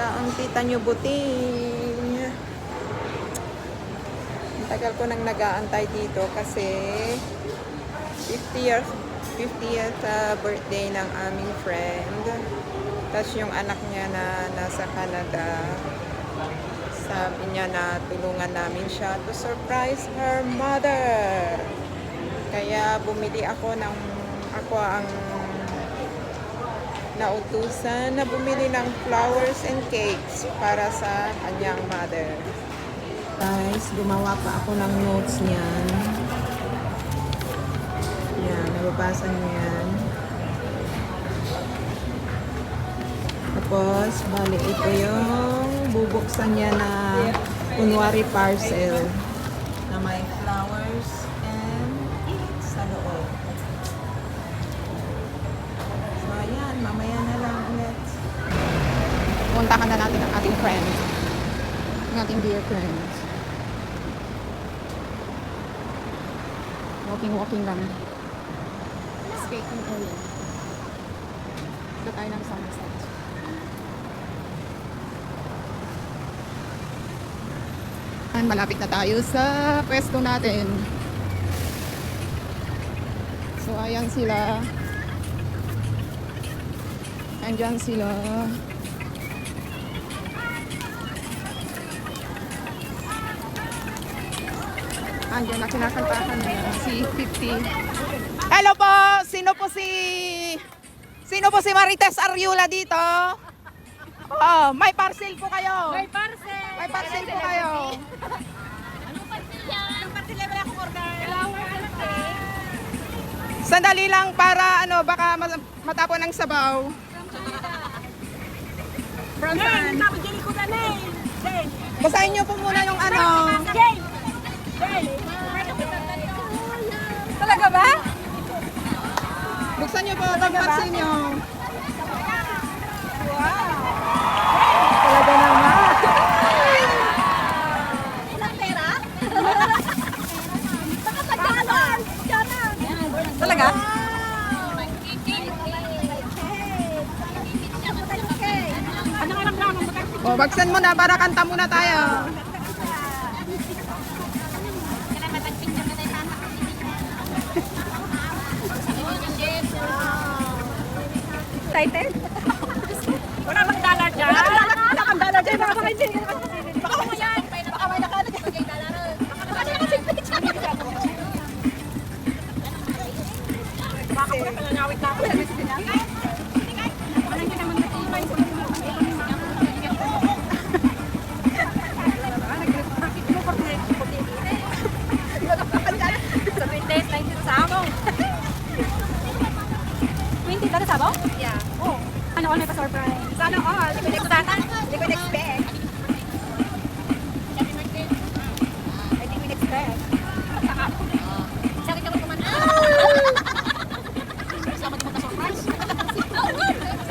Antonio Buting. Ang tagal ko nang nag-aantay dito kasi 50 years 50 years uh, birthday ng aming friend. Tapos yung anak niya na nasa Canada, sabi niya na tulungan namin siya to surprise her mother. Kaya bumili ako ng, ako ang nautusan na bumili ng flowers and cakes para sa kanyang mother. Guys, gumawa pa ako ng notes niyan. Yan, nababasa niyo yan. Tapos, bali, ito yung bubuksan niya na kunwari parcel na may flowers Puntahan na natin ang ating friend. Ang ating dear friend. Walking, walking lang. Skating area. Ito tayo ng Somerset. Ayan, malapit na tayo sa pwesto natin. So, ayan sila. Andyan sila. Andyan na kinakantahan si 50. Hello po! Sino po si... Sino po si Marites Ariula dito? Oh, may parcel po kayo. May parcel! May parcel po kayo. Anong parcel yan? Anong parcel yan? Wala akong order. Flowers cake. Sandali lang para ano, baka ma- matapon ng sabaw. From Jane! saan? Ako Jane ko na Jane! Jane! Basahin niyo po muna yung ano. Jane! Talaga ba? Buksan niyo po ang parcel niyo. Talaga naman! Ilang pera? Nakapagdaman! Diyan Talaga? Ano ka lang O, bagsan mo na para kanta muna tayo. Excited? Wala bang dollar dyan? Wala kang dollar dyan. Baka dyan. Baka mo yan. Baka may nakano dyan. Baka may nakasipit dyan. Baka ko na palangawit na ako. Para sabaw? Yeah. Oh. Ano, ano all may pa-surprise? Ano, oh, sana all. Hindi ko sana. Hindi ko expect.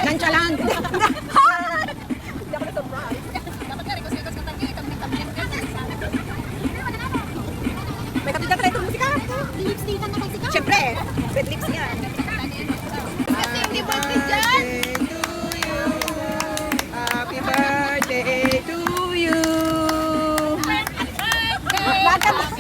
Nonchalant. Ah,